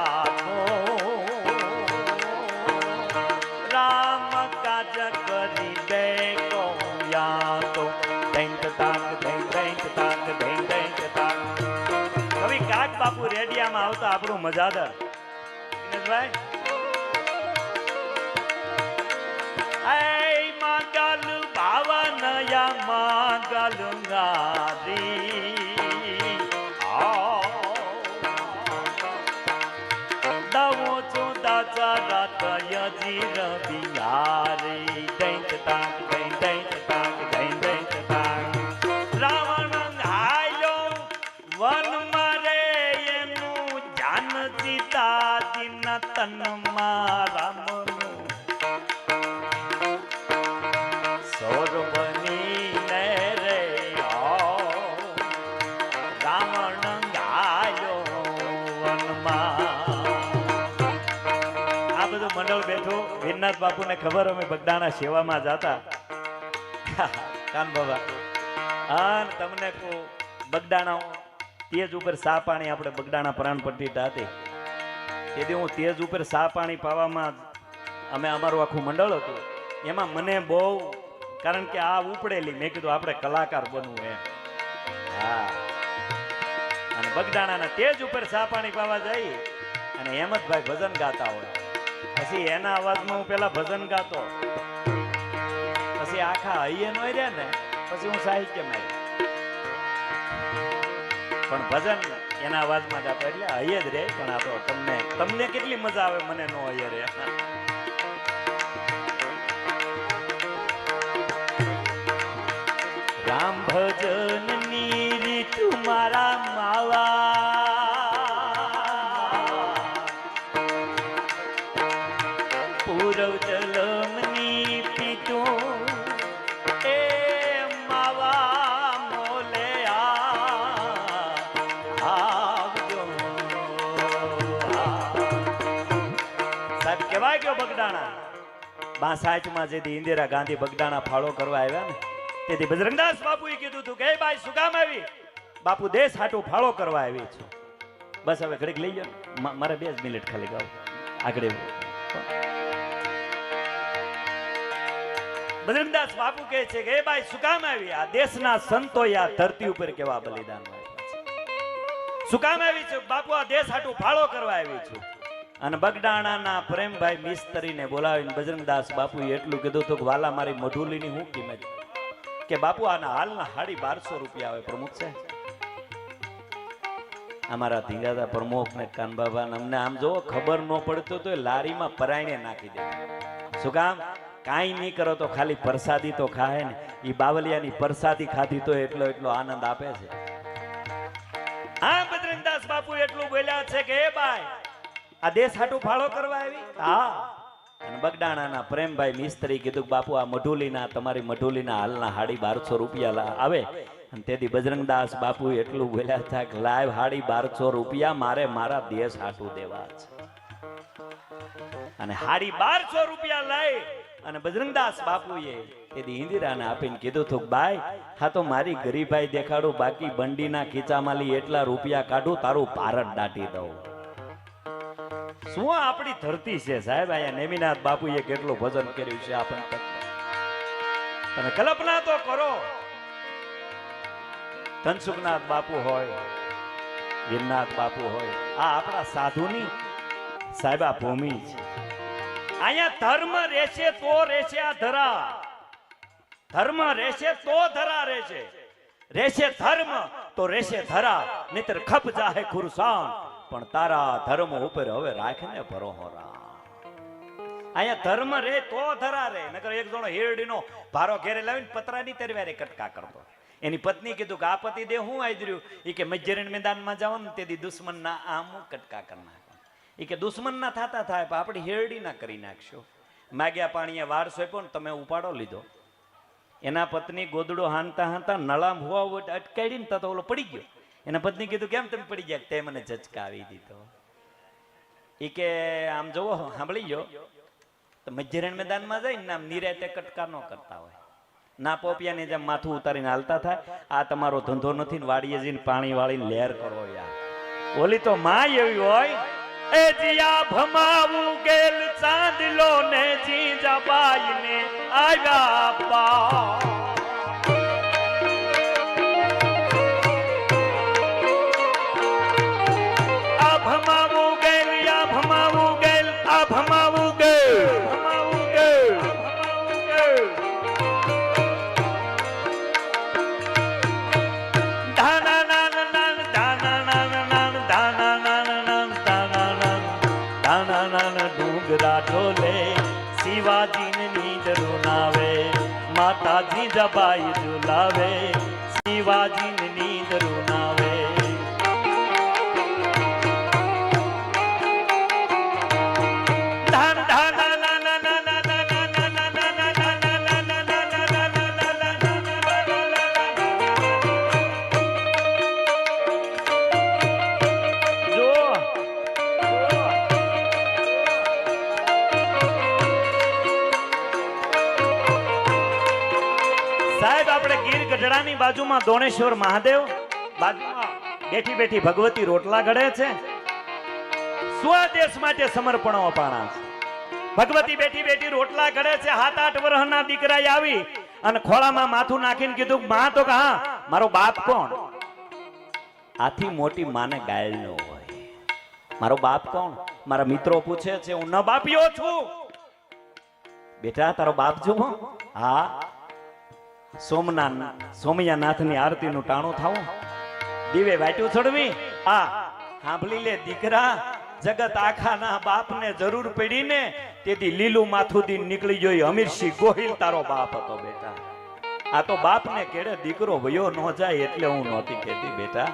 રાખો રામ યા તો ધેંક તાક ધેંક ધેંક તાક ધેંક ધેંક તાક કવિ કાક બાપુ રેડિયામાં આવતા આપણું મજાદર. દિનેશભાઈ? রাবি બાપુને ખબર અમે બગડાના સેવામાં જતા. કાન બાબા. અને તમને કહું બગડાણા તેજ ઉપર સા પાણી આપણે બગડાણા પ્રાણપટ્ટી હતી તેથી હું તેજ ઉપર સા પાણી પાવામાં અમે અમારું આખું મંડળ હતું. એમાં મને બહુ, કારણ કે આ ઉપડેલી, મેં કીધું આપણે કલાકાર બનવું એમ. હા. અને બગડાણાના તેજ ઉપર સા પાણી પાવા જઈ અને હેમંતભાઈ ભજન ગાતા હોય. પછી એના અવાજમાં હું પેલા ભજન ગાતો. પછી આખા હૈયે નો રહ્યા ને, પછી હું સાહિત્યમાં પણ ભજન એના અવાજમાં ગાતો એટલે હૈયે જ રે પણ આ તો તમને તમને કેટલી મજા આવે, મને નો હૈયે રે પૂરવ જલમની પીતો એ માવા મોલે આવજો. સાહેબ, કેવાય ગયો બગડાણા બા સાચમાં જેથી ઇન્દિરા ગાંધી બગડાણા ફાળો કરવા આવ્યા ને, તેથી બજરંગદાસ બાપુએ કીધું તું કે, "એ ભાઈ શું કામ આવી? બાપુ દેશ હાટું ફાળો કરવા આવી છું. બસ હવે ઘડીક લઈ જાઓ. મારે બે જ મિનિટ ખાલી ગાવ આગળ બજરંગદાસ બાપુ કહે છે કે ભાઈ શું આવી? આ દેશના સંતો આ ધરતી ઉપર કેવા બલિદાન શું આવી છું? બાપુ, આ દેશ હાટું ફાળો કરવા આવી છું. અને બગડાણાના પ્રેમભાઈ મિસ્ત્રીને બોલાવીને બજરંગદાસ બાપુએ એટલું કીધું હતું કે, વાલા, મારી મઢુલીની હું કિંમત કે, બાપુ, આના હાલના હાડી બારસો રૂપિયા આવે, પ્રમુખ છે અમારા ધીંગાદા પ્રમુખ ને કાનબાબા અમને આમ જો ખબર ન પડતો તો લારીમાં પરાયણે નાખી દે. શું કામ? કાંઈ નહીં કરો તો ખાલી પ્રસાદી તો ખાય ને. એ બાવલિયાની પ્રસાદી ખાધી તો એટલો એટલો આનંદ આપે છે. હા, બદ્રીનદાસ બાપુ એટલું બોલ્યા છે કે, એ ભાઈ આ દેશ હાટું ફાળો કરવા આવી? હા. અને બગડાણાના પ્રેમભાઈ મિસ્ત્રી કીધું બાપુ, આ મઢુલીના, તમારી મઢુલીના હાલના હાડી બારસો રૂપિયા આવે. અને તેથી બજરંગદાસ બાપુ એટલું બોલ્યા હતા કે લાઈવ હાડી બારસો રૂપિયા મારે મારા દેશ હાટું દેવા છે. અને હાડી બારસો રૂપિયા લઈ અને બજરંગદાસ બાપુએ એ ઇન્દિરાને આપીને કીધું હતું કે હા તો મારી ગરીબાઈ દેખાડું, બાકી બંડીના ખીચામાંથી એટલા રૂપિયા કાઢું, તારું ભારત દાટી દઉં. શું આપણી ધરતી છે સાહેબ? અહીંયા નેમિનાથ બાપુએ કેટલું ભજન કર્યું છે આપણને તમે કલ્પના તો કરો. ધનસુખનાથ બાપુ હોય, ગિરનાથ બાપુ હોય, આ આપણા સાધુની સાહેબ ભૂમિ છે. અહીંયા ધર્મ રહેશે તો રહેશે આ ધરા. ધર્મ રહેશે તો ધરા રહેશે. રહેશે ધર્મ, તો રહેશે ધરા. નહીતર ખપ જાહે ખુરસાન પણ તારા ધર્મ ઉપર હવે રાખને ભરોહરા અહીંયા ધર્મ રે તો ધરા રે નકર એક જણો હેરડીનો ભારો ઘેરે લાવીને પતરાની તરવારે કટકા કરતો. એની પત્ની કીધું કે આ પતિ દે હું આદર્યું એ કે મજ્જરીન મેદાનમાં જાવ ને તેથી દુશ્મનના આમ કટકા કરી નાખો. એ કે દુશ્મનના થતા થાય, પણ આપણી હેરડી ના કરી નાખશો. માગ્યા પાણીએ વાર સોંપ્યો ને તમે ઉપાડો લીધો. એના પત્ની ગોદડો હાંતા હાંતા નળામ હોવા અટકાડીને તો ઓલો પડી ગયો. એના પત્ની કીધું, કેમ તમે પડી ગયા? તે મને ઝચકાવી દીધો. એ કે, આમ જોવો, સાંભળી ગયો. તો મજ્જરણ મેદાનમાં જાય ને આમ નિરાતે કટકા ન કરતા હોય. ના પોપિયાને જેમ માથું ઉતારીને હાલતા થાય. આ તમારો ધંધો નથી ને વાડીએ જઈને પાણી વાળી લહેર કરો યાર. ઓલી તો માય એવી હોય. એ જીયા ભમાવું ગેલ ચાંદલો ને જીજા બાઈ ને આવ્યા પા. ઘૂંઘરા ઢોલે શિવાજીને નીંદ રૂનાવે માતાજી જબાઈ ઝુલાવે શિવાજીને નીંદ રૂનાવે ગઢડાની બાજુમાં દોણેશ્વર મહાદેવ બેઠી બેઠી ભગવતી રોટલા ઘડે છે. સ્વદેશ માટે સમર્પણો અપાણા છે. ભગવતી બેઠી બેઠી રોટલા ઘડે છે હાથ આઠ વર્ષના દીકરાએ આવી અને ખોળામાં માથું નાખીને કીધું, માં, તો હા મારો બાપ કોણ? આથી મોટી માને ગાયલ ન હોય. મારો બાપ કોણ? મારા મિત્રો પૂછે છે, હું ન બાપ્યો છું. બેટા, તારો બાપ જુઓ હા. સોમનાથ સોમયાનાથની આરતીનું ટાણું થાવું. દીવે વાટ્યું ચડવી આ સાંભળી લે દીકરા, જગત આખાના બાપને જરૂર પડી ને તેથી લીલું માથું દી નીકળી જોઈ અમીરસિંહ ગોહિલ, તારો બાપ હતો બેટા. આ તો બાપને કેડે દીકરો વયો ન જાય એટલે હું નહોતી કહેતી બેટા.